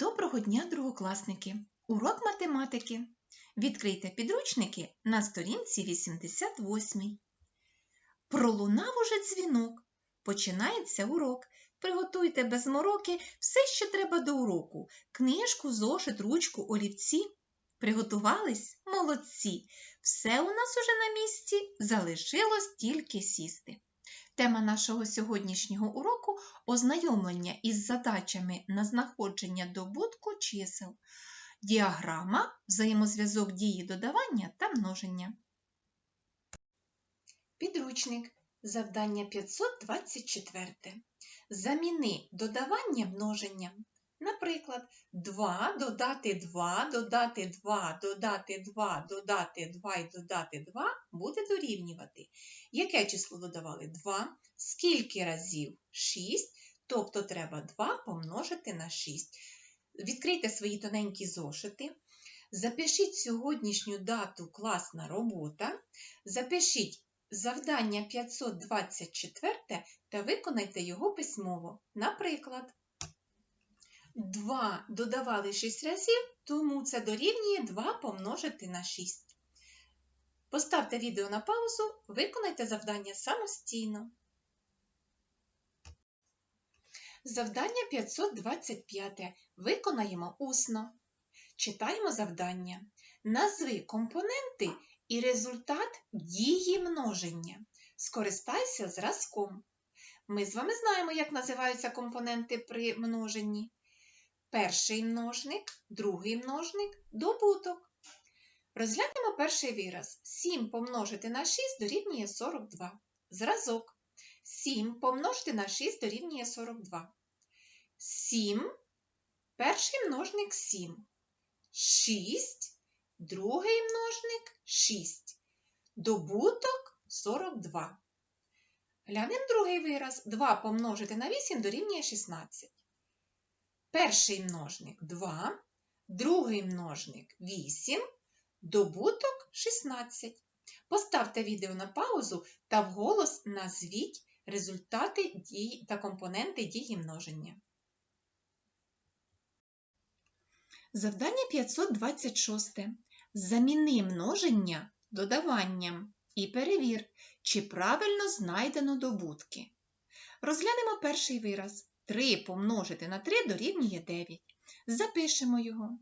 Доброго дня, другокласники! Урок математики. Відкрийте підручники на сторінці 88. Пролунав уже дзвінок. Починається урок. Приготуйте без мороки все, що треба до уроку. Книжку, зошит, ручку, олівці. Приготувались? Молодці! Все у нас уже на місці, залишилось тільки сісти. Тема нашого сьогоднішнього уроку ознайомлення із задачами на знаходження добутку чисел, діаграма, взаємозв'язок дії додавання та множення. Підручник. Завдання 524. Заміни додавання множенням. Наприклад, 2 додати 2, додати 2, додати 2, додати 2 і додати 2 буде дорівнювати. Яке число додавали? 2. Скільки разів? 6. Тобто треба 2 помножити на 6. Відкрийте свої тоненькі зошити. Запишіть сьогоднішню дату класна робота. Запишіть завдання 524 та виконайте його письмово. Наприклад, 2 додавали 6 разів, тому це дорівнює 2 помножити на 6. Поставте відео на паузу, виконайте завдання самостійно. Завдання 525. Виконаємо усно. Читаємо завдання. Назви компоненти і результат дії множення. Скористайся зразком. Ми з вами знаємо, як називаються компоненти при множенні. Перший множник, другий множник, добуток. Розглянемо перший вираз. 7 помножити на 6 дорівнює 42. Зразок. 7 помножити на 6 дорівнює 42. 7. Перший множник 7. 6. Другий множник 6. Добуток 42. Глянемо другий вираз. 2 помножити на 8 дорівнює 16. Перший множник 2, другий множник 8, добуток 16. Поставте відео на паузу та вголос назвіть результати дій та компоненти дії множення. Завдання 526. Заміни множення додаванням і перевір, чи правильно знайдено добутки. Розглянемо перший вираз. 3 помножити на 3 дорівнює 9. Запишемо його.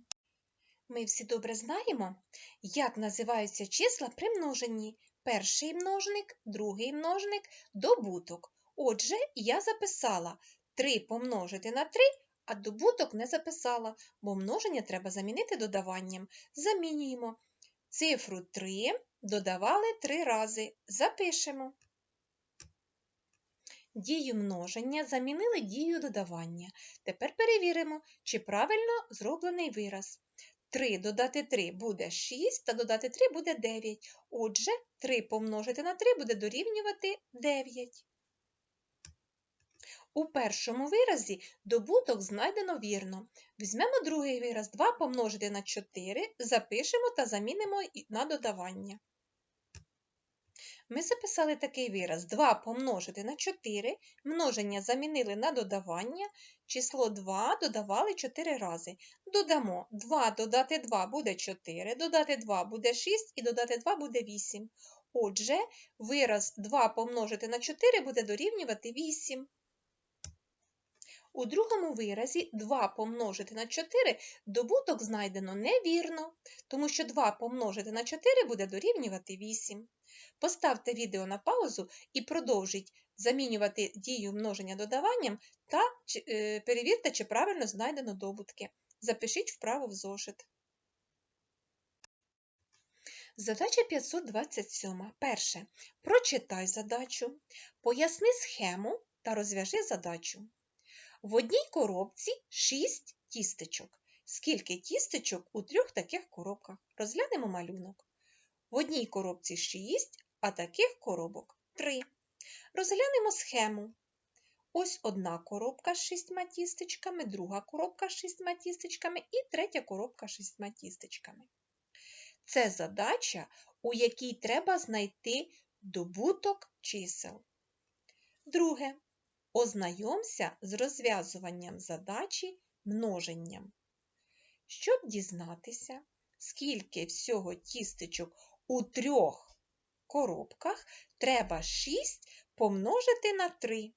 Ми всі добре знаємо, як називаються числа при множенні. Перший множник, другий множник, добуток. Отже, я записала 3 помножити на 3, а добуток не записала, бо множення треба замінити додаванням. Замінюємо. Цифру 3 додавали 3 рази. Запишемо. Дію множення замінили дією додавання. Тепер перевіримо, чи правильно зроблений вираз. 3 додати 3 буде 6, та додати 3 буде 9. Отже, 3 помножити на 3 буде дорівнювати 9. У першому виразі добуток знайдено вірно. Візьмемо другий вираз 2 помножити на 4, запишемо та замінимо на додавання. Ми записали такий вираз 2 помножити на 4, множення замінили на додавання, число 2 додавали 4 рази. Додамо 2 додати 2 буде 4, додати 2 буде 6 і додати 2 буде 8. Отже, вираз 2 помножити на 4 буде дорівнювати 8. У другому виразі 2 помножити на 4 добуток знайдено невірно, тому що 2 помножити на 4 буде дорівнювати 8. Поставте відео на паузу і продовжіть замінювати дію множення додаванням та е, перевірте, чи правильно знайдено добутки. Запишіть вправо в зошит. Задача 527. Перше. Прочитай задачу, поясни схему та розв'яжи задачу. В одній коробці 6 тістечок. Скільки тістечок у трьох таких коробках? Розглянемо малюнок. В одній коробці 6, а таких коробок 3. Розглянемо схему. Ось одна коробка з шістьма тістечками, друга коробка з шістьма тістечками і третя коробка з шістьма тістечками. Це задача, у якій треба знайти добуток чисел. Друге. Ознайомся з розв'язуванням задачі множенням. Щоб дізнатися, скільки всього тістечок у трьох коробках, треба 6 помножити на 3.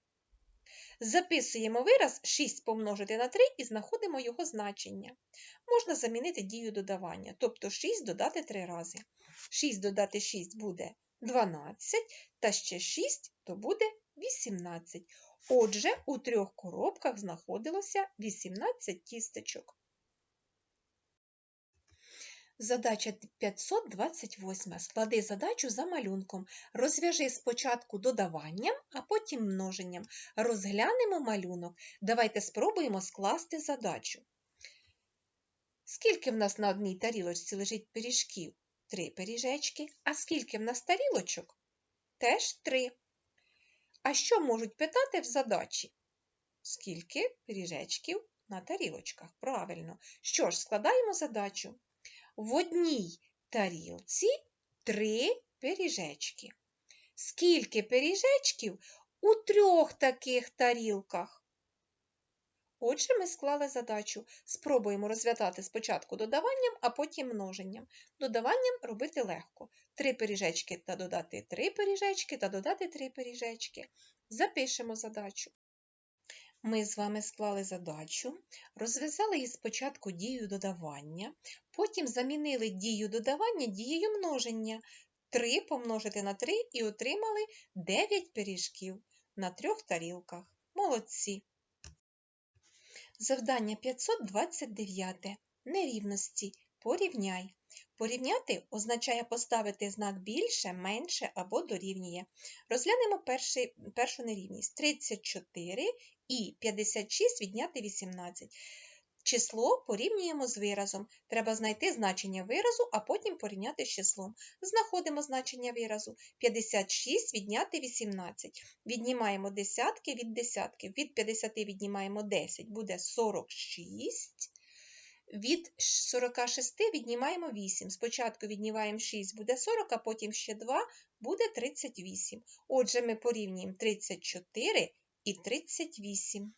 Записуємо вираз 6 помножити на 3 і знаходимо його значення. Можна замінити дію додавання, тобто 6 додати 3 рази. 6 додати 6 буде 12, та ще 6 то буде 18. Отже, у трьох коробках знаходилося 18 тістечок. Задача 528. Склади задачу за малюнком. Розв'яжи спочатку додаванням, а потім множенням. Розглянемо малюнок. Давайте спробуємо скласти задачу. Скільки в нас на одній тарілочці лежить пиріжків? Три пиріжечки. А скільки в нас тарілочок? Теж три. А що можуть питати в задачі? Скільки пиріжечків на тарілочках? Правильно. Що ж, складаємо задачу. В одній тарілці три пиріжечки. Скільки пиріжечків у трьох таких тарілках? Отже, ми склали задачу. Спробуємо розв'язати спочатку додаванням, а потім множенням. Додаванням робити легко. Три пиріжечки та додати три пиріжечки та додати три пиріжечки. Запишемо задачу. Ми з вами склали задачу, розв'язали її спочатку дією додавання, потім замінили дію додавання дією множення. 3 помножити на 3 і отримали 9 пиріжків на трьох тарілках. Молодці! Завдання 529. Нерівності. Порівняй. Порівняти означає поставити знак більше, менше або дорівнює. Розглянемо перший, першу нерівність. 34 і 56 відняти 18. Число порівнюємо з виразом. Треба знайти значення виразу, а потім порівняти з числом. Знаходимо значення виразу. 56 відняти 18. Віднімаємо десятки від десятків. Від 50 віднімаємо 10, буде 46. Від 46 віднімаємо 8. Спочатку віднімаємо 6, буде 40, а потім ще 2, буде 38. Отже, ми порівнюємо 34 і 38.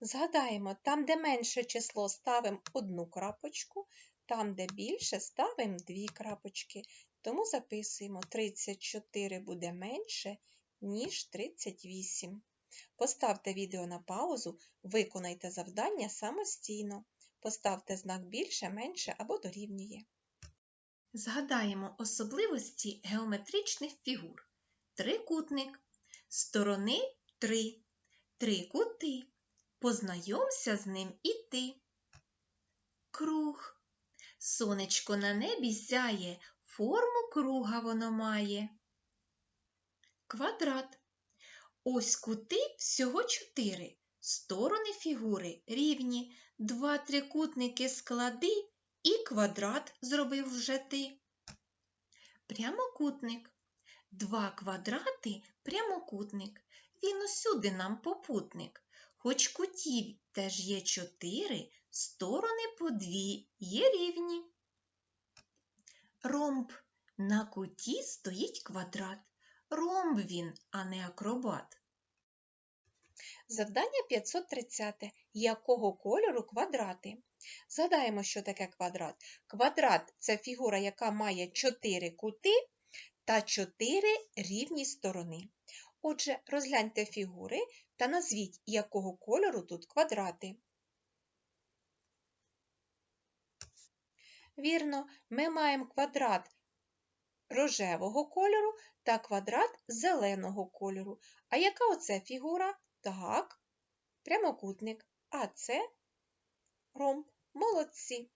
Згадаємо, там, де менше число, ставимо одну крапочку, там, де більше, ставимо дві крапочки. Тому записуємо 34 буде менше, ніж 38. Поставте відео на паузу, виконайте завдання самостійно. Поставте знак більше, менше або дорівнює. Згадаємо особливості геометричних фігур. Трикутник. Сторони 3. Три кути. Познайомся з ним і ти. Круг. Сонечко на небі сяє, форму круга воно має. Квадрат. Ось кути всього чотири. Сторони фігури рівні. Два трикутники склади і квадрат зробив вже ти. Прямокутник. Два квадрати прямокутник. Він усюди нам попутник. Хоч кутів теж є чотири, сторони по дві є рівні. Ромб. На куті стоїть квадрат. Ромб він, а не акробат. Завдання 530. Якого кольору квадрати? Згадаємо, що таке квадрат. Квадрат це фігура, яка має 4 кути та 4 рівні сторони. Отже, розгляньте фігури та назвіть, якого кольору тут квадрати. Вірно, ми маємо квадрат рожевого кольору та квадрат зеленого кольору. А яка оце фігура? Так, прямокутник. А це ромб. Молодці.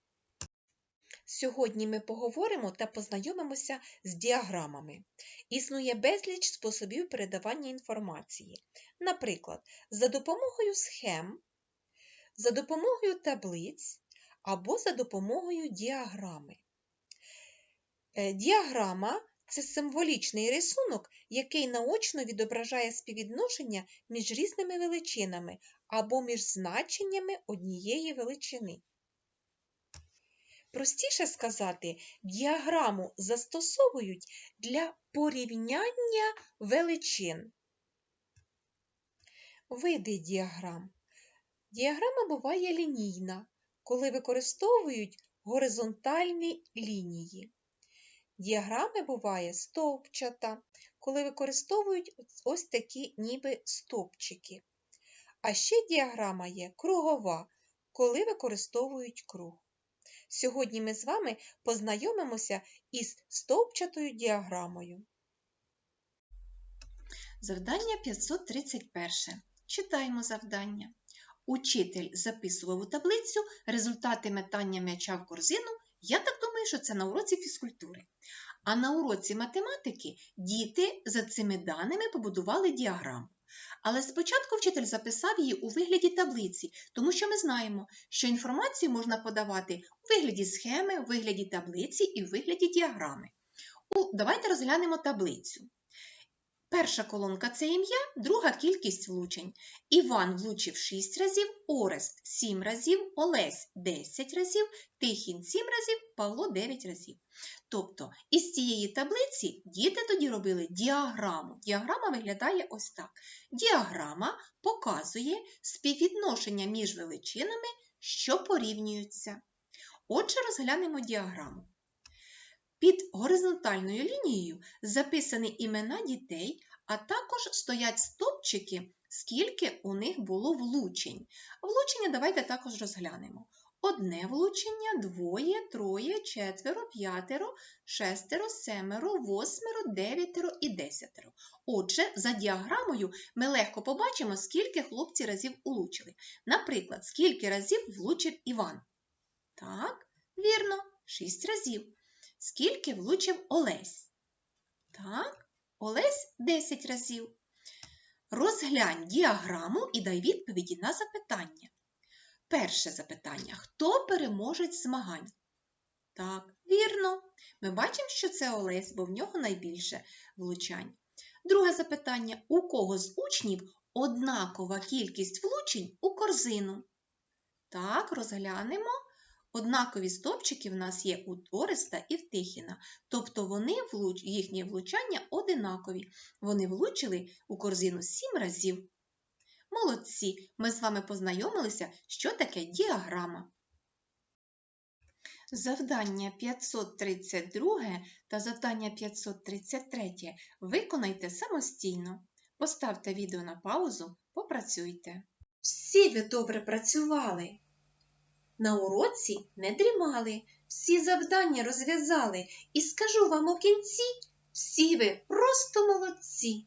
Сьогодні ми поговоримо та познайомимося з діаграмами. Існує безліч способів передавання інформації. Наприклад, за допомогою схем, за допомогою таблиць або за допомогою діаграми. Е, діаграма це символічний рисунок, який наочно відображає співвідношення між різними величинами або між значеннями однієї величини. Простіше сказати, діаграму застосовують для порівняння величин. Види діаграм. Діаграма буває лінійна, коли використовують горизонтальні лінії. Діаграми буває стовпчата, коли використовують ось такі ніби стовпчики. А ще діаграма є кругова, коли використовують круг. Сьогодні ми з вами познайомимося із стовпчатою діаграмою. Завдання 531. Читаємо завдання. Учитель записував у таблицю результати метання м'яча в корзину. Я так думаю, що це на уроці фізкультури. А на уроці математики діти за цими даними побудували діаграму. Але спочатку вчитель записав її у вигляді таблиці, тому що ми знаємо, що інформацію можна подавати у вигляді схеми, у вигляді таблиці і у вигляді діаграми. У, давайте розглянемо таблицю. Перша колонка це ім'я, друга кількість влучень. Іван влучив 6 разів, Орест 7 разів, Олесь 10 разів, Тихін 7 разів, Павло 9 разів. Тобто із цієї таблиці діти тоді робили діаграму. Діаграма виглядає ось так. Діаграма показує співвідношення між величинами, що порівнюються. Отже, розглянемо діаграму. Під горизонтальною лінією записані імена дітей, а також стоять стопчики, скільки у них було влучень. Влучення давайте також розглянемо. Одне влучення, двоє, троє, четверо, п'ятеро, шестеро, семеро, восьмеро, дев'ятеро і десятеро. Отже, за діаграмою ми легко побачимо, скільки хлопці разів влучили. Наприклад, скільки разів влучив Іван. Так, вірно, 6 разів. Скільки влучив Олесь? Так, Олесь 10 разів. Розглянь діаграму і дай відповіді на запитання. Перше запитання. Хто переможець змагань? Так, вірно. Ми бачимо, що це Олесь, бо в нього найбільше влучань. Друге запитання. У кого з учнів однакова кількість влучень у корзину? Так, розглянемо. Однакові стопчики в нас є у Ореста і в Тихіна, тобто вони їхні влучання одинакові. Вони влучили у корзину 7 разів. Молодці! Ми з вами познайомилися, що таке діаграма. Завдання 532 та завдання 533 виконайте самостійно. Поставте відео на паузу, попрацюйте. Всі ви добре працювали. На уроці не дрімали, всі завдання розв'язали, і скажу вам у кінці, всі ви просто молодці.